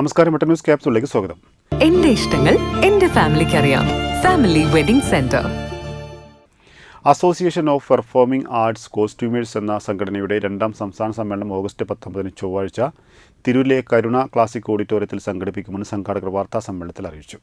നമസ്കാരം mutton news ക്യാപ്സിലേക്ക് സ്വാഗതം. എന്റെ ഇഷ്ടങ്ങൾ എന്റെ ഫാമിലിക്ക് അറിയാം. Family wedding centre. Association of performing arts costumers എന്ന സംഘടനയുടെ രണ്ടാം സംസ്ഥാന സമ്മേളനം ഓഗസ്റ്റ് പത്തൊമ്പതിന് ചൊവ്വാഴ്ച തിരൂരിലെ കരുണ ക്ലാസിക് ഓഡിറ്റോറിയത്തിൽ സംഘടിപ്പിക്കുമെന്ന് സംഘാടകർ വാർത്താ സമ്മേളനത്തിൽ അറിയിച്ചു.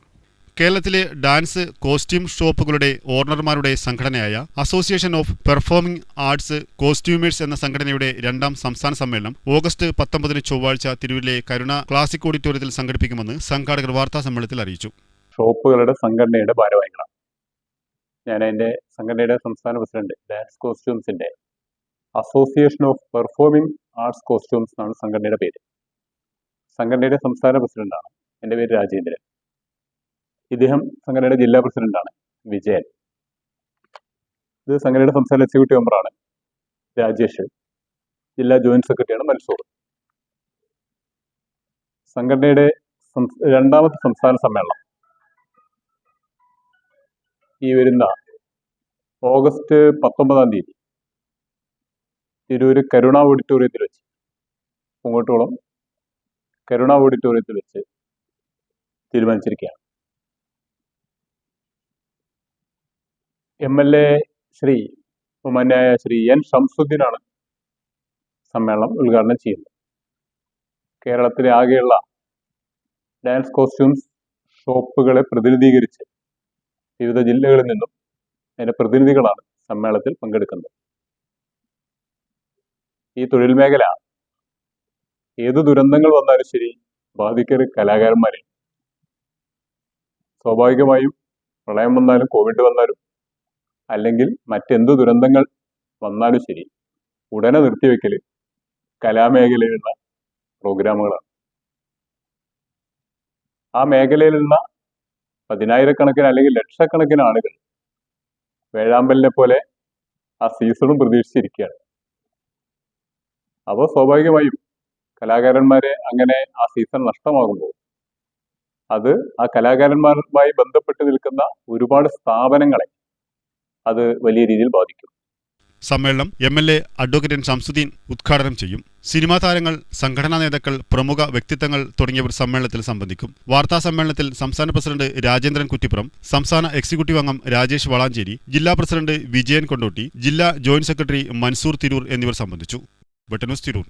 കേരളത്തിലെ ഡാൻസ് കോസ്റ്റ്യൂം ഷോപ്പുകളുടെ ഓർണർമാരുടെ സംഘടനയായ association of performing arts costumers എന്ന സംഘടനയുടെ രണ്ടാം സംസ്ഥാന സമ്മേളനം ഓഗസ്റ്റ് പത്തൊമ്പതിന് ചൊവ്വാഴ്ച തിരുവിലെ കരുണ ക്ലാസിക് ഓഡിറ്റോറിയത്തിൽ സംഘടിപ്പിക്കുമെന്ന് സംഘാടകർ വാർത്താ സമ്മേളനത്തിൽ അറിയിച്ചു. ഷോപ്പുകളുടെ സംഘടനയുടെ ഭാരവാഹികളാണ്. ഞാൻ എന്റെ സംഘടനയുടെ സംസ്ഥാന president dance കോസ്റ്റ്യൂംസിന്റെ association of performing arts costumes എന്നാണ് സംഘടനയുടെ പേര്. സംഘടനയുടെ സംസ്ഥാന പ്രസിഡന്റാണ്. എന്റെ പേര് രാജേന്ദ്രൻ. ഇദ്ദേഹം സംഘടനയുടെ ജില്ലാ പ്രസിഡന്റാണ് വിജയൻ. ഇത് സംഘടനയുടെ സംസ്ഥാന എക്സിക്യൂട്ടീവ് മെമ്പറാണ് രാജേഷ്. ജില്ലാ ജോയിന്റ് സെക്രട്ടറിയാണ് മൻസൂർ. സംഘടനയുടെ രണ്ടാമത്തെ സംസ്ഥാന സമ്മേളനം. ഈ വരുന്ന ഓഗസ്റ്റ് പത്തൊമ്പതാം തീയതി തിരൂര് കരുണ ഓഡിറ്റോറിയത്തിൽ വെച്ച് പൂങ്കോട്ടുകുളം കരുണ ഓഡിറ്റോറിയത്തിൽ വെച്ച് തീരുമാനിച്ചിരിക്കുകയാണ്. എം എൽ എ ശ്രീ ബഹുമാന്യായ ശ്രീ എൻ ഷംസുദ്ദീനാണ് സമ്മേളനം ഉദ്ഘാടനം ചെയ്യുന്നത്. കേരളത്തിലെ ആകെയുള്ള ഡാൻസ് കോസ്റ്റ്യൂംസ് ഷോപ്പുകളെ പ്രതിനിധീകരിച്ച് വിവിധ ജില്ലകളിൽ നിന്നും അതിന്റെ പ്രതിനിധികളാണ് സമ്മേളനത്തിൽ പങ്കെടുക്കുന്നത്. ഈ തൊഴിൽ മേഖല ഏത് ദുരന്തങ്ങൾ വന്നാലും ശരി ബാധിക്കരു കലാകാരന്മാരെ. സ്വാഭാവികമായും പ്രളയം വന്നാലും കോവിഡ് വന്നാലും അല്ലെങ്കിൽ മറ്റെന്ത് ദുരന്തങ്ങൾ വന്നാലും ശരി ഉടനെ നിർത്തിവെക്കൽ കലാമേഖലയിലുള്ള പ്രോഗ്രാമുകളാണ്. ആ മേഖലയിലുള്ള പതിനായിരക്കണക്കിന് അല്ലെങ്കിൽ ലക്ഷക്കണക്കിന് ആളുകൾ വേഴാമ്പലിനെ പോലെ ആ സീസണും പ്രതീക്ഷിച്ചിരിക്കുകയാണ്. അപ്പോൾ സ്വാഭാവികമായും കലാകാരന്മാരെ അങ്ങനെ ആ സീസൺ നഷ്ടമാകുമ്പോൾ അത് ആ കലാകാരന്മാരുമായി ബന്ധപ്പെട്ട് നിൽക്കുന്ന ഒരുപാട് സ്ഥാപനങ്ങളെ അത് വലിയ രീതിയിൽ ബാധിക്കും. സമ്മേളനം M L A advocate N Shamsuddin ഉദ്ഘാടനം ചെയ്യും. സിനിമാ താരങ്ങൾ സംഘടനാ നേതാക്കൾ പ്രമുഖ വ്യക്തിത്വങ്ങൾ തുടങ്ങിയവർ സമ്മേളനത്തിൽ സംബന്ധിക്കും. വാർത്താ സമ്മേളനത്തിൽ സംസ്ഥാന പ്രസിഡന്റ് രാജേന്ദ്രൻ കുറ്റിപ്പുറം സംസ്ഥാന എക്സിക്യൂട്ടീവ് അംഗം രാജേഷ് വളാഞ്ചേരി ജില്ലാ പ്രസിഡന്റ് വിജയൻ കൊണ്ടോട്ടി ജില്ലാ ജോയിന്റ് സെക്രട്ടറി മൻസൂർ തിരൂർ എന്നിവർ സംബന്ധിച്ചു. തിരൂർ.